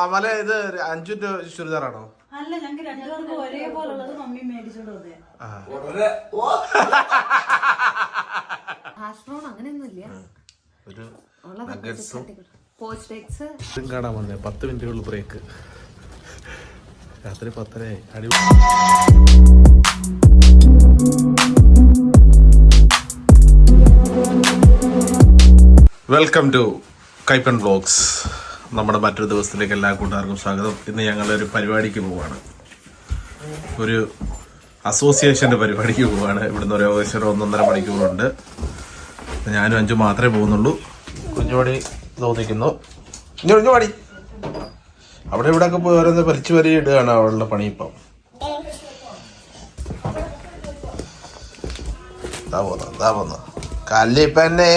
അമല ഇത് അഞ്ചു ചുരിദാറാണോ? അല്ല ഞങ്ങൾക്ക് രണ്ടുപേർക്കും ഒരേപോലുള്ളത് മമ്മി മേടിച്ചോണ്ട് വന്നേ. അങ്ങനെയൊന്നുമില്ല. ഒരു നഗറ്റ്സും ഇതും കാണാൻ വന്നേ. പത്ത് മിനിറ്റുള്ള ബ്രേക്ക് രാത്രി പത്തരയായി. അടി വെൽക്കം ടു കൈപ്പൻ ബ്ലോഗ്സ് നമ്മുടെ മറ്റൊരു ദിവസത്തിലേക്ക് എല്ലാ കൂട്ടുകാർക്കും സ്വാഗതം. ഇന്ന് ഞങ്ങൾ ഒരു പരിപാടിക്ക് പോവാണ്. ഒരു അസോസിയേഷന്റെ പരിപാടിക്ക് പോവാണ്. ഇവിടുന്ന് ഒരു ഏകദേശം ഒന്നൊന്നര മണിക്കൂറുണ്ട്. ഞാനും അഞ്ചു മാത്രമേ പോകുന്നുള്ളൂ. കുഞ്ഞുപടി തോന്നിക്കുന്നു കുഞ്ഞു കുഞ്ഞുപടി അവിടെ ഇവിടെ ഒക്കെ പോയി ഓരോന്ന് പരിച്ചു വരി ഇടുകയാണ് അവളുടെ പണി ഇപ്പം. താ പോന്നു താ പോന്നു. കല്ലിപ്പന്നെ.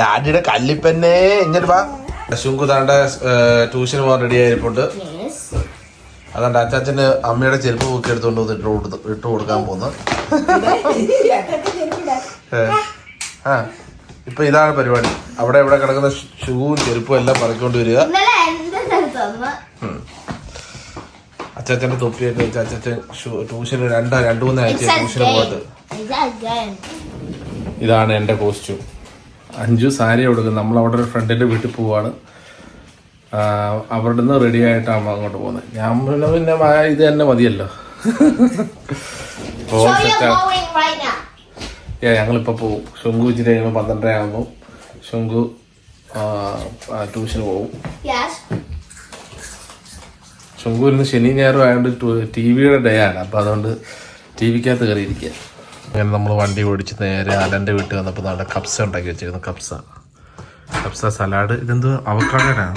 ഡാഡിയുടെ കല്ലിപ്പന്നെ. ഇങ്ങോട്ട് വാ. ശുങ്കു താണ്ട ട്യൂഷന് പോകാൻ റെഡി ആയിരിപ്പുണ്ട് അതുകൊണ്ട് അച്ചാച്ചന് അമ്മയുടെ ചെരുപ്പ് പൊക്കി എടുത്തുകൊണ്ട് വന്ന് ഇട്ട് കൊടുത്ത് ഇട്ട് കൊടുക്കാൻ പോകുന്നത്. ആ ഇപ്പൊ ഇതാണ് പരിപാടി. അവിടെ ഇവിടെ കിടക്കുന്ന ഷൂവും ചെരുപ്പും എല്ലാം പറിക്കൊണ്ട് വരിക. അച്ചാച്ചന്റെ തൊപ്പിയൊക്കെ വെച്ച് അച്ചാച്ചൻ ട്യൂഷൻ ട്യൂഷന് രണ്ട് രണ്ടു മൂന്നാഴ്ച ട്യൂഷന് പോയിട്ട് ഇതാണ് എന്റെ കോസ്റ്റ്യൂം അഞ്ചു സാരി കൊടുക്കും നമ്മൾ അവിടെ ഒരു ഫ്രണ്ടിന്റെ വീട്ടിൽ പോവാണ്. അവിടുന്ന് അവിടെ നിന്ന് റെഡി ആയിട്ടാണ് അങ്ങോട്ട് പോകുന്നത്. ഞാൻ പിന്നെ പിന്നെ ഇത് തന്നെ മതിയല്ലോ. ഓ ഏ ഞങ്ങളിപ്പോൾ പോകും ശുങ്കു ഇച്ചിരി കഴിയുമ്പോൾ പന്ത്രണ്ടര ആകുമ്പോൾ ശുങ്കു ട്യൂഷന് പോകും. ശുങ്കു ഇന്ന് ശനി ഞായറും ആയതുകൊണ്ട് ടി വിയുടെ ഡേ ആണ്. അപ്പോൾ അതുകൊണ്ട് ടി വിക്കകത്ത് കയറിയിരിക്കുക അങ്ങനെ നമ്മൾ വണ്ടി ഓടിച്ച് നേരെ അലന്റെ വീട്ടിൽ വന്നപ്പോൾ നല്ല കപ്സ ഉണ്ടാക്കി വെച്ചിരുന്നു കപ്സ കപ്സ സലാഡ് ഇതെന്ത് അവക്കാടാണ് ആണ്?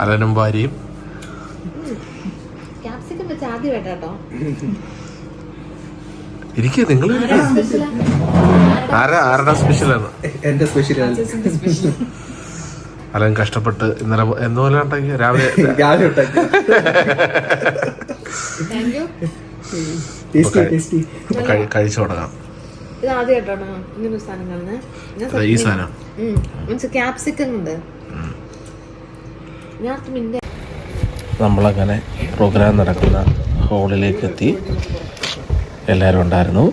അലനും ഭാര്യയും. ഇരിക്കുക നിങ്ങൾ ആരാ? ആരുടെ സ്പെഷ്യലാണ് എന്റെ സ്പെഷ്യൽ അലൻ കഷ്ടപ്പെട്ട് ഇന്നലെ എന്തുപോലെ ഉണ്ടാക്കി? രാവിലെ കഴിച്ചു തുടങ്ങാം. ഈ സാധനം. മീൻസ് ക്യാപ്സിക്കം ഉണ്ട്. നമ്മളങ്ങനെ പ്രോഗ്രാം നടക്കുന്ന ഹോളിലേക്ക് എത്തി. എല്ലാവരും ഉണ്ടായിരുന്നു.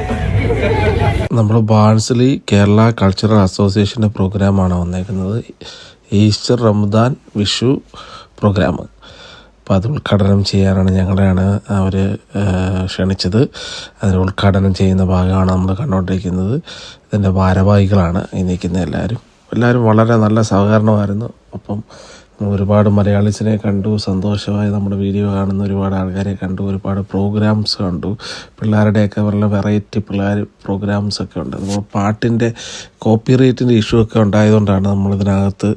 നമ്മൾ ബാൺസിലി കേരള കൾച്ചറൽ അസോസിയേഷന്റെ പ്രോഗ്രാമാണ് വന്നേക്കുന്നത്. Easter Ramadan Vishu programme. അപ്പോൾ അത് ഉദ്ഘാടനം ചെയ്യാനാണ് ഞങ്ങളെയാണ് അവർ ക്ഷണിച്ചത്. അതിന് ഉദ്ഘാടനം ചെയ്യുന്ന ഭാഗമാണ് നമ്മൾ കണ്ടുകൊണ്ടിരിക്കുന്നത്. ഇതിന്റെ ഭാരവാഹികളാണ് ഈ നിൽക്കുന്ന എല്ലാവരും. എല്ലാവരും വളരെ നല്ല സഹകരണമായിരുന്നു. അപ്പം ഒരുപാട് മലയാളീസിനെ കണ്ടു സന്തോഷമായി നമ്മുടെ വീഡിയോ കാണുന്ന ഒരുപാട് ആൾക്കാരെ കണ്ടു ഒരുപാട് പ്രോഗ്രാംസ് കണ്ടു. പിള്ളേരുടെയൊക്കെ വളരെ വെറൈറ്റി പിള്ളേർ പ്രോഗ്രാംസ് ഒക്കെ ഉണ്ട്. നമ്മൾ പാട്ടിന്റെ കോപ്പി റേറ്റിന്റെ ഇഷ്യൂ ഒക്കെ ഉണ്ടായതുകൊണ്ടാണ് നമ്മളിതിനകത്ത്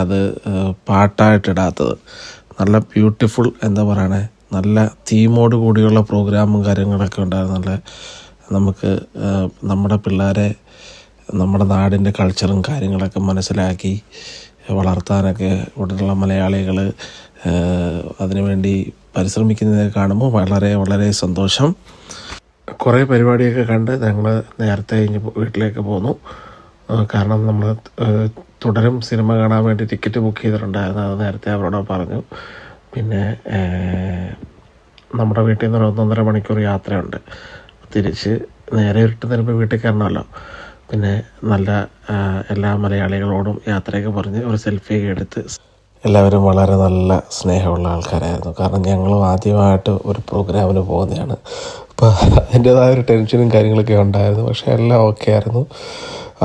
അത് പാട്ടായിട്ടിടാത്തത് നല്ല ബ്യൂട്ടിഫുൾ എന്താ പറയണേ നല്ല തീമോട് കൂടിയുള്ള പ്രോഗ്രാമും കാര്യങ്ങളൊക്കെ ഉണ്ടായിരുന്നു. നല്ല നമുക്ക് നമ്മുടെ പിള്ളേരെ നമ്മുടെ നാടിന്റെ കൾച്ചറും കാര്യങ്ങളൊക്കെ മനസ്സിലാക്കി വളർത്താനൊക്കെ ഇവിടെയുള്ള മലയാളികൾ അതിനുവേണ്ടി പരിശ്രമിക്കുന്നത് കാണുമ്പോൾ വളരെ വളരെ സന്തോഷം. കുറേ പരിപാടിയൊക്കെ കണ്ട് ഞങ്ങൾ നേരത്തെ കഴിഞ്ഞ് വീട്ടിലേക്ക് പോന്നു. കാരണം നമ്മൾ തുടരും സിനിമ കാണാൻ വേണ്ടി ടിക്കറ്റ് ബുക്ക് ചെയ്തിട്ടുണ്ടായിരുന്നു. അത് നേരത്തെ അവരോട് പറഞ്ഞു. പിന്നെ നമ്മുടെ വീട്ടിൽ നിന്ന് ഒരു ഒന്നൊന്നര മണിക്കൂർ യാത്രയുണ്ട്. തിരിച്ച് നേരെ ഇരുട്ട് തരുമ്പോൾ വീട്ടിൽ കയറണമല്ലോ. പിന്നെ നല്ല എല്ലാ മലയാളികളോടും യാത്രയൊക്കെ പറഞ്ഞ് ഒരു സെൽഫിയൊക്കെ എടുത്ത് എല്ലാവരും വളരെ നല്ല സ്നേഹമുള്ള ആൾക്കാരായിരുന്നു. കാരണം ഞങ്ങളും ആദ്യമായിട്ട് ഒരു പ്രോഗ്രാമിന് പോകുന്നതാണ്. അപ്പോൾ അതിന്റേതായ ഒരു ടെൻഷനും കാര്യങ്ങളൊക്കെ ഉണ്ടായിരുന്നു. പക്ഷേ എല്ലാം ഓക്കെ ആയിരുന്നു.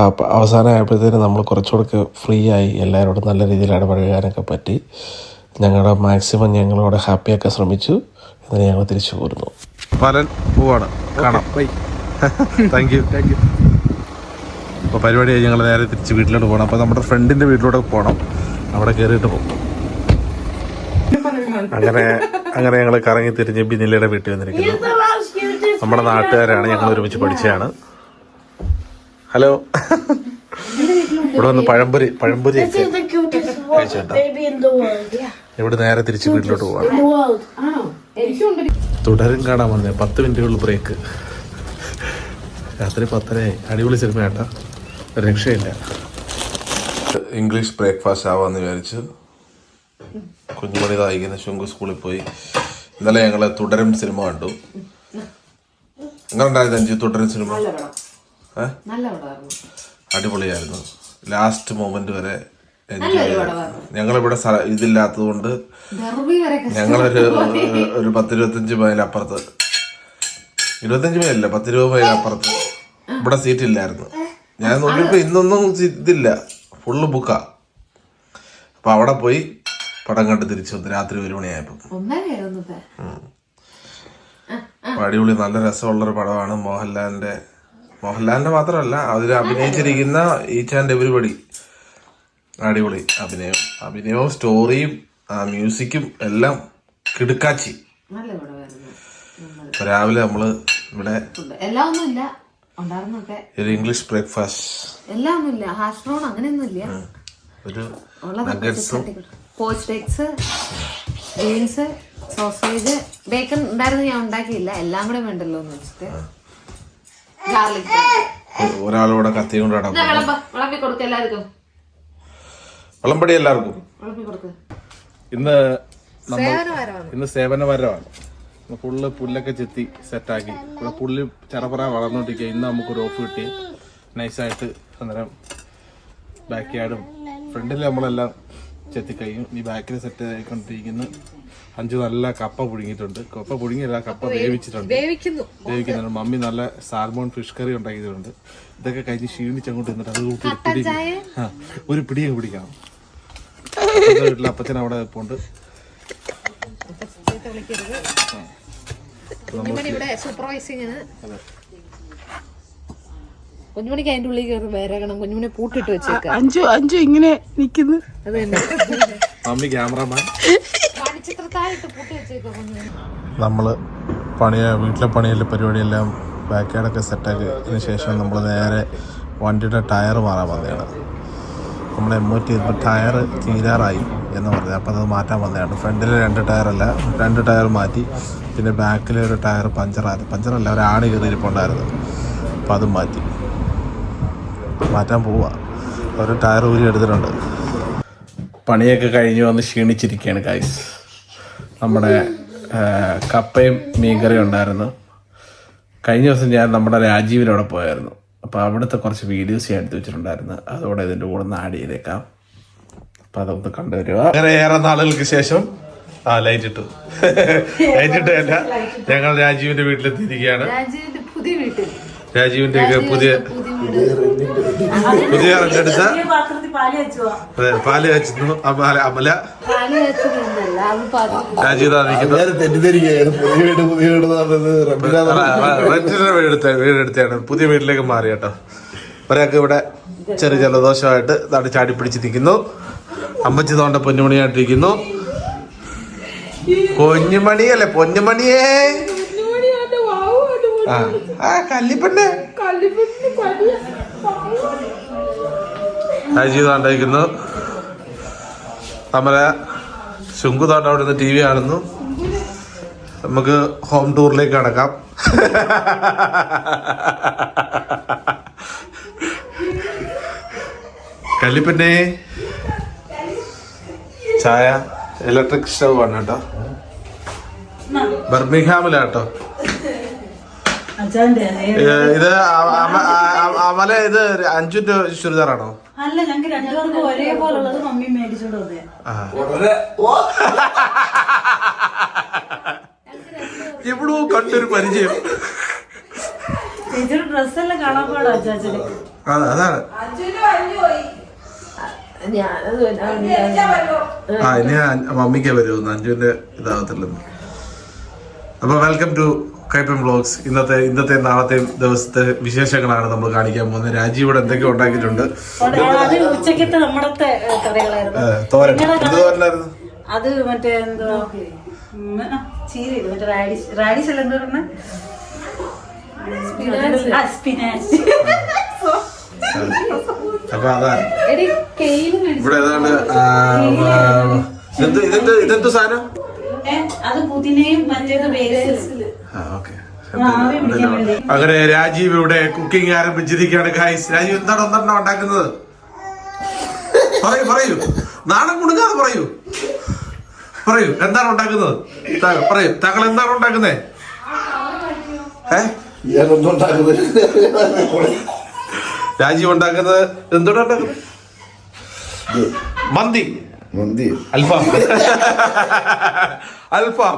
അപ്പോൾ അവസാനമായപ്പോഴത്തേനും നമ്മൾ കുറച്ചുകൂടെ ഫ്രീ ആയി. എല്ലാവരോടും നല്ല രീതിയിൽ ഇടപഴകാനൊക്കെ പറ്റി. ഞങ്ങളുടെ മാക്സിമം ഞങ്ങളോട് ഹാപ്പിയൊക്കെ ശ്രമിച്ചു. എന്നിട്ട് ഞങ്ങൾ തിരിച്ചു പോരുന്നു. പലൻ പോവാണ്. കാണാം. Bye thank you thank you അപ്പോൾ പരിപാടി ഞങ്ങൾ നേരെ തിരിച്ച് വീട്ടിലോട്ട് പോകണം അപ്പോൾ നമ്മുടെ ഫ്രണ്ടിന്റെ വീട്ടിലോട്ട് പോകണം അവിടെ കയറിയിട്ട് പോകും അങ്ങനെ അങ്ങനെ ഞങ്ങൾ കറങ്ങി തിരിഞ്ഞ് ബിനിലയുടെ വീട്ടിൽ വന്നിരിക്കുന്നു. നമ്മുടെ നാട്ടുകാരാണ് ഞങ്ങൾ ഒരുമിച്ച് പഠിച്ചതാണ്. ഹലോ. ഇവിടെ വന്ന് പഴംപൊരി പഴംപൊരി ഇവിടെ നേരെ തിരിച്ച് വീട്ടിലോട്ട് പോവാണ്. തുടരും കാണാൻ വന്നേ. പത്ത് മിനിറ്റുകളിൽ ബ്രേക്ക്. രാത്രി പത്തരയായി. അടിപൊളി സിനിമ കേട്ടാ രക്ഷയില്ല. ഇംഗ്ലീഷ് ബ്രേക്ക്ഫാസ്റ്റ് ആവാന്ന് വിചാരിച്ച് കുഞ്ഞുമണി തായിക്കുന്ന ശുങ്കു സ്കൂളിൽ പോയി. ഇന്നലെ ഞങ്ങൾ തുടരും സിനിമ കണ്ടു. എങ്ങനെ ഉണ്ടായിരുന്നു അഞ്ചു തുടരും സിനിമ? അടിപൊളിയായിരുന്നു. ലാസ്റ്റ് മൊമെന്റ് വരെ. ഞങ്ങളിവിടെ സ്ഥല- ഇതില്ലാത്തത് കൊണ്ട് ഞങ്ങളൊരു ഒരു പത്തിരുപത്തഞ്ച് മൈൽ അപ്പുറത്ത്. ഇരുപത്തഞ്ച് മൈലല്ല പത്തിരുപത് മൈൽ അപ്പുറത്ത്. ഇവിടെ സീറ്റ് ഇല്ലായിരുന്നു. ഞാൻ നോക്കിയപ്പോ ഇന്നൊന്നും ഇതില്ല. ഫുള്ള് ബുക്കാ അപ്പൊ അവിടെ പോയി പടം കണ്ട് തിരിച്ചു വന്നു. രാത്രി ഒരു മണിയായപ്പോ. അടിപൊളി നല്ല രസമുള്ളൊരു പടമാണ് മോഹൻലാലിന്റെ മോഹൻലാലിന്റെ മാത്രമല്ല അതിൽ അഭിനയിച്ചിരിക്കുന്ന ഈച്ച് ആൻഡ് എവരിബഡി അടിപൊളി അഭിനയം. അഭിനയവും സ്റ്റോറിയും ആ മ്യൂസിക്കും എല്ലാം കിടുക്കാച്ചി. രാവിലെ നമ്മൾ ഇവിടെ എല്ലാം ഒന്നുമില്ല ഉണ്ടായിരുന്നൊക്കെ ഒരു ഇംഗ്ലീഷ് ബ്രേക്ക്ഫാസ്റ്റ്. എല്ലാം ഒന്നുമില്ല ഹാഷ് ബ്രൗൺ അങ്ങനെയൊന്നുമില്ല ഒരു നഗറ്റ്സും post eggs beans sausage bacon ഉണ്ടായിരുന്നു ഞാൻ ഉണ്ടാക്കിയില്ല. എല്ലാം കൂടെ വേണ്ടല്ലോ എന്ന് വെച്ചിട്ട്. ഗാർലിക് കത്തിയും കൊണ്ട് നടക്കും വിളമ്പ. വിളമ്പി കൊടുക്ക എല്ലാവർക്കും. വിളമ്പടി എല്ലാവർക്കും. വിളമ്പി കൊടുക്ക്. ഇന്ന് നമ്മൾ ഇന്ന് സേവന വരവാണ് ഫുള്ള് പുല്ലൊക്കെ ചെത്തി സെറ്റാക്കി ഇവിടെ പുല്ല് ചറപറ വളർന്നോണ്ടിരിക്കുക ഇന്ന് നമുക്കൊരു ഓഫ് കിട്ടി. നൈസായിട്ട് അന്നേരം ബാക്ക് യാർഡും ഫ്രണ്ടിൽ നമ്മളെല്ലാം ചെത്തി കഴിഞ്ഞു ഈ ബാക്കിൽ സെറ്റ് ആയിക്കൊണ്ടിരിക്കുന്നു. അഞ്ചു നല്ല കപ്പ പുഴുങ്ങിയിട്ടുണ്ട്. കപ്പ പുഴുങ്ങിയല്ല കപ്പ വേവിച്ചിട്ടുണ്ട്. വേവിക്കുന്നു. വേവിക്കുന്നുണ്ട്. മമ്മി നല്ല സാൽമോൺ ഫിഷ് കറി ഉണ്ടാക്കിയിട്ടുണ്ട്. ഇതൊക്കെ കഴിഞ്ഞ് ക്ഷീണിച്ച് അങ്ങോട്ട് നിന്നിട്ട് അത് കൂട്ടി പിടി ഒരു പിടിയൊക്കെ പിടിക്കണം. അപ്പുറത്തെ വീട്ടിൽ അപ്പച്ചൻ അവിടെ പോണ്ട്. ഇവിടെ സൂപ്പർവൈസിങ് കുഞ്ഞുമണിക്ക് അതിന്റെ ഉള്ളിൽ കയറി വേരകണം. കുഞ്ഞുമണി പൂട്ടിട്ട് വെച്ചേക്കാം. അഞ്ചു അഞ്ചു ഇങ്ങനെ നിക്കുന്നു. അത് തന്നെ. Mummy cameraman. മണിച്ചിത്രത്താഴിട്ട് പൂട്ടി വെച്ചേക്കാം കുഞ്ഞുമണി. നമ്മൾ പണിയ വീട്ടിലെ പണിയിലെ പരിപാടിയെല്ലാം ബാക്ക് യാർഡൊക്കെ സെറ്റാക്കിയതിന് ശേഷം നമ്മൾ നേരെ വണ്ടിയുടെ ടയർ മാറാൻ വന്നതാണ്. നമ്മുടെ എം ഒ ടി ടയർ തീരാറായി എന്ന് പറഞ്ഞത് അപ്പോൾ അത് മാറ്റാൻ വന്നതാണ്. ഫ്രണ്ടിൽ രണ്ട് ടയറല്ല രണ്ട് ടയർ മാറ്റി പിന്നെ ബാക്കിൽ ഒരു ടയർ പഞ്ചറായി പഞ്ചറല്ല ഒരു ആണി കയറിയിരിപ്പുണ്ടായിരുന്നു അപ്പോൾ അതും മാറ്റി. മാറ്റാൻ പോവുക ഒരു ടയർ ഊരി എടുത്തിട്ടുണ്ട്. പണിയൊക്കെ കഴിഞ്ഞ് വന്ന് ക്ഷീണിച്ചിരിക്കുകയാണ് ഗൈസ് നമ്മുടെ കപ്പയും മീൻകറിയും ഉണ്ടായിരുന്നു. കഴിഞ്ഞ ദിവസം ഞാൻ നമ്മുടെ രാജീവിനോടെ പോയായിരുന്നു. അപ്പോൾ അവിടുത്തെ കുറച്ച് വീഡിയോസ് ഞാൻ എടുത്ത് വെച്ചിട്ടുണ്ടായിരുന്നു. അതോടെ ഇതിന്റെ കൂടെ ഒന്ന് ആഡ് ചെയ്തേക്കാം. അപ്പോൾ അതൊന്ന് കണ്ടുവരിക. അങ്ങനെ ഏറെ നാളുകൾക്ക് ശേഷം ആ ലൈറ്റ് ഇട്ടു. ലൈറ്റ് ഇട്ടല്ല ഞങ്ങൾ രാജീവിന്റെ വീട്ടിലെത്തിയിരിക്കുകയാണ്. രാജീവിന്റെ ഒക്കെ പുതിയ പുതിയ വെച്ചു അതെ പാൽ വെച്ചിരുന്നു. അമല. രാജീവ് റെന്റിന്റെ വീടെടുത്ത വീടെടുത്താണ് പുതിയ വീട്ടിലേക്ക് മാറി കേട്ടോ. ഒരാൾക്ക് ഇവിടെ ചെറിയ ജലദോഷമായിട്ട് ചാടി പിടിച്ച് നിൽക്കുന്നു. അമ്മച്ചി തോണ്ട പൊന്നുമണിയായിട്ടിരിക്കുന്നു. പൊന്നുമണിയല്ലേ പൊന്നുമണിയേ. ആ കല്ലിപ്പന്നെ രാജീവ് തോണ്ടിരിക്കുന്നു നമ്മളെ ശുങ്കു താണ്ട അവിടെ നിന്ന് ടി വി കാണുന്നു. നമുക്ക് ഹോം ടൂറിലേക്ക് കടക്കാം. കല്ലിപ്പന്നെ ചായ. ഇലക്ട്രിക് സ്റ്റവ് ആണ് കേട്ടോ. ബർമിഹാമിലാട്ടോ ഇത് അമല ഇത് അഞ്ചു ചുരിദാറാണോ? അല്ല ഞങ്ങൾക്ക് രണ്ടുപേർക്കും ഒരേപോലുള്ളത് മമ്മി മേടിച്ചോണ്ട് വന്നേ. ആ. എവിടോ കണ്ടൊരു പരിചയം. ചേച്ചിയുടെ ഡ്രസ്സെല്ലാം കാണാൻ പാടാ അച്ചാച്ചന്. അതാണ്. ആ ഇനി മമ്മിക്ക് വരുമെന്ന് അഞ്ജുവിന്റെ ഇതാകത്തില്ലെന്ന് അപ്പൊ വെൽക്കം ടു കൈപ്പൻ ബ്ലോഗ്സ് ഇന്നത്തെ ഇന്നത്തെ നാളത്തെ ദിവസത്തെ വിശേഷങ്ങളാണ് നമ്മൾ കാണിക്കാൻ പോകുന്നത്. രാജീവ് ഇവിടെ എന്തൊക്കെ ഉണ്ടാക്കിയിട്ടുണ്ട്? അത് ഉച്ചക്കത്തെ നമ്മുടെ തോരൻ. എന്ത് തോരനായിരുന്നു? അത് മറ്റേ എന്തോ ചീരയില്ല? മറ്റേ റാഡിഷ് റാഡിഷ് അല്ല എന്താ പറഞ്ഞ? സ്പിനാച്ച്. അപ്പൊ അതാണ് ഇവിടെ ഏതാണ്ട് ഇതെന്ത് ഇതെന്ത് ഇതെന്ത് സാധനം. അങ്ങനെ രാജീവ് ഇവിടെ കുക്കിംഗ് ആരംഭിച്ചിരിക്കുകയാണ് ഗായ്സ് രാജീവ് എന്താണ് ഒന്നെണ്ണം ഉണ്ടാക്കുന്നത്? പറയൂ പറയൂ. നാണം കൊടുക്കാതെ പറയൂ. പറയൂ എന്താണ് ഉണ്ടാക്കുന്നത്? പറയൂ. താങ്കൾ എന്താണ് ഉണ്ടാക്കുന്നത് ഏ? ഒന്നും ഉണ്ടാക്കുന്നത് രാജീവ് ഉണ്ടാക്കുന്നത് എന്തോടെ ഉണ്ടാക്കുന്നത്? മന്തി. മന്തി. അൽഫാം. അൽഫാം.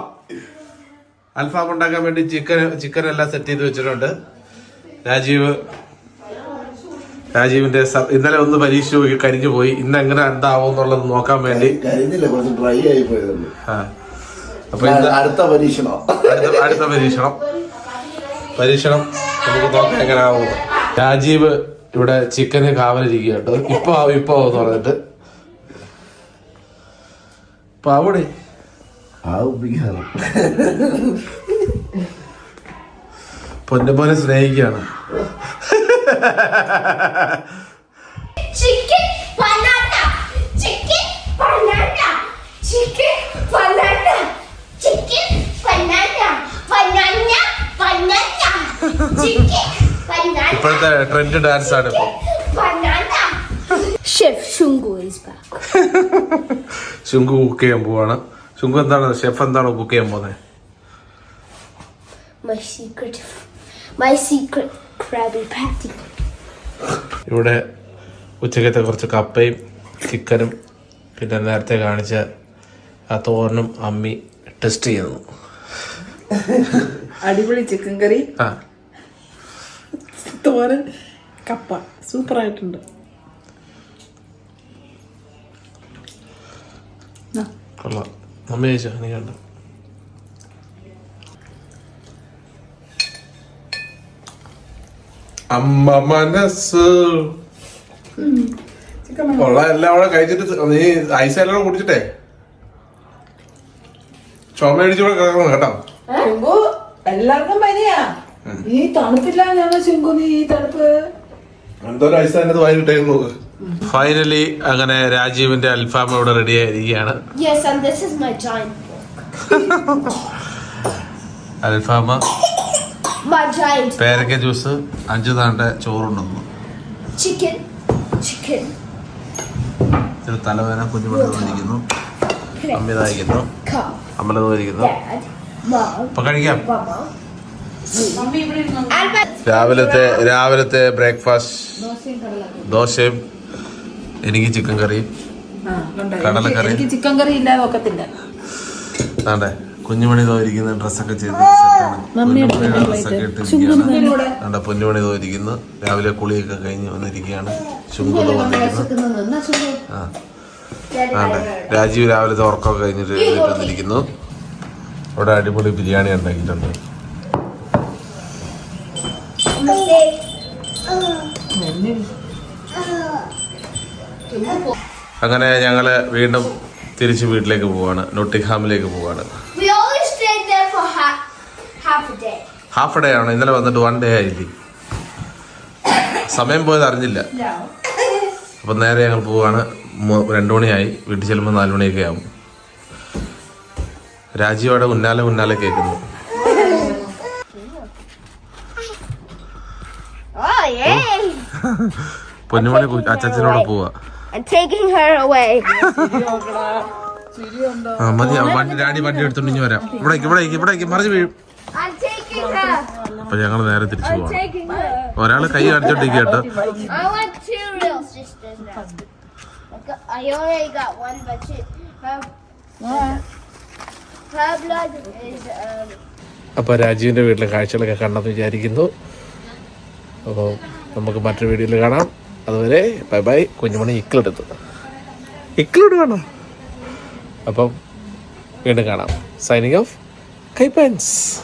അൽഫാം ഉണ്ടാക്കാൻ വേണ്ടി ചിക്കൻ ചിക്കൻ എല്ലാം സെറ്റ് ചെയ്ത് വെച്ചിട്ടുണ്ട്. രാജീവ് രാജീവിന്റെ ഇന്നലെ ഒന്ന് പരീക്ഷ പോയി കരിഞ്ഞു പോയി. ഇന്ന് എങ്ങനെ എന്താവും എന്നുള്ളത് നോക്കാൻ വേണ്ടി. ഡ്രൈ ആയി പോയതുണ്ട്. അപ്പൊ അടുത്ത പരീക്ഷണം. അടുത്ത അടുത്ത പരീക്ഷണം. പരീക്ഷണം നമുക്ക് നോക്കാം എങ്ങനെ ആവും രാജീവ് ഇവിടെ ചിക്കന് കാവലിരിക്കുക കേട്ടോ ഇപ്പൊ ഇപ്പൊ പറഞ്ഞിട്ട്. അവിടെ. പൊന്നപ്പോലെ സ്നേഹിക്കുകയാണ്. Chicken! ഇപ്പോഴത്തെ ട്രെൻഡ് ഡാൻസ് ആണ്. Chef Shungu is back. Shungu cook ചെയ്യാൻ പോവാണ്. ശുങ്കു എന്താണ്? ഷെഫ് എന്താണ് കുക്ക് ചെയ്യാൻ പോകുന്നത് my secret. My secret crabby patty ഇവിടെ ഉച്ചക്കത്തെ കുറച്ച് കപ്പയും ചിക്കനും പിന്നെ നേരത്തെ കാണിച്ച ആ തോരനും അമ്മി ടെസ്റ്റ് ചെയ്യുന്നു. അടിപൊളി ചിക്കൻ കറി ആ. തോരൻ കപ്പ. സൂപ്പർ ആയിട്ടുണ്ട് കൊള്ളാം. അമ്മ ചോദിച്ചോ നീ കണ്ടോ? അമ്മ മനസ്സ്. എല്ലാം കഴിച്ചിട്ട് നീ ഐസ് എല്ലാം കുടിച്ചിട്ടേ? ചുമ അടിച്ചുകൂടെ കിടക്കണം കേട്ടോ. എല്ലാവർക്കും പനിയാ. ഈ തണുപ്പില്ല ഞങ്ങൾ ശുങ്കു നീ ഈ തണുപ്പ്. വായിട്ടേക്ക് നോക്ക്. ഫൈനലി അങ്ങനെ രാജീവിന്റെ അൽഫാം ഇവിടെ റെഡി ആയിരിക്കുകയാണ്. അൽഫാമ? പേരക്ക ജ്യൂസ് അഞ്ചു താണ്ട ചോറുണ്ടെന്നു ചിക്കൻ ചിക്കൻ ഇതിൽ തലവേദന കുഞ്ഞുമണി തോന്നിക്കുന്നു അമ്മ ഇതായിരിക്കുന്നു Cup. അമ്മല തോന്നിക്കുന്നു Dad. Mom. അപ്പൊ കഴിക്കാം. രാവിലത്തെ രാവിലത്തെ ബ്രേക്ക്ഫാസ്റ്റ്. ദോശയും എനിക്ക് ചിക്കൻ കറിയും? കടലക്കറി. ചിക്കൻ കറി ഇല്ലാതെ ഒക്കത്തില്ല. കുഞ്ഞുമണി തോരിക്കുന്ന ഡ്രസ്സൊക്കെ ചെയ്ത് പൊന്നുമണി തോരിക്കുന്ന രാവിലെ കുളിയൊക്കെ കഴിഞ്ഞ് വന്നിരിക്കുകയാണ്. ശുങ്കുത വന്നിരിക്കുന്നു. ആ ആണ്ടെ രാജീവ് രാവിലത്തെ ഉറക്കമൊക്കെ കഴിഞ്ഞിട്ട് വന്നിരിക്കുന്നു. അവിടെ അടിപൊളി ബിരിയാണി ഉണ്ടാക്കിയിട്ടുണ്ട്. അങ്ങനെ ഞങ്ങൾ വീണ്ടും തിരിച്ച് വീട്ടിലേക്ക് പോവാണ്. നൊട്ടിഹാമിലേക്ക് പോവാണ്. We only stayed there for half half a day. Half day ആണ്. ഇന്നലെ വന്നിട്ട് വൺ ഡേ ആയില്ലേ? സമയം പോയത് അറിഞ്ഞില്ല. അപ്പം നേരെ ഞങ്ങൾ പോവാണ്. രണ്ടു മണിയായി. വീട്ടിൽ ചെല്ലുമ്പോൾ നാലു മണിയൊക്കെ ആവും. രാജീവയുടെ ഉന്നാലെ ഉന്നാലെ കേൾക്കുന്നു. പൊന്നുമണി അച്ചച്ചനോട് പോവാ I'm taking her away. ആ മതി വണ്ടി ഡാഡി വണ്ടി എടുത്തോണ്ട് ഇനി വരാം ഇവിടേക്ക് ഇവിടേക്ക് ഇവിടേക്ക് മറിഞ്ഞു വീഴും. അപ്പൊ ഞങ്ങൾ നേരെ തിരിച്ചു പോവാം ഒരാൾ കൈ കാണിച്ചോണ്ടിരിക്കുക കേട്ടോ I want two real sisters now. I, already got one, but she, her, her blood is um. അപ്പോൾ രാജീവിന്റെ വീട്ടിലെ കാഴ്ചകളൊക്കെ കണ്ടെന്ന് വിചാരിക്കുന്നു അപ്പോൾ നമുക്ക് മറ്റൊരു വീഡിയോയിൽ കാണാം. അതുവരെ ബൈ ബൈ. കുഞ്ഞുമണി ഇക്കിളെടുത്ത്. ഇക്കിളോട് കാണാം അപ്പം വീണ്ടും കാണാം. Signing off കൈപ്പൻസ്.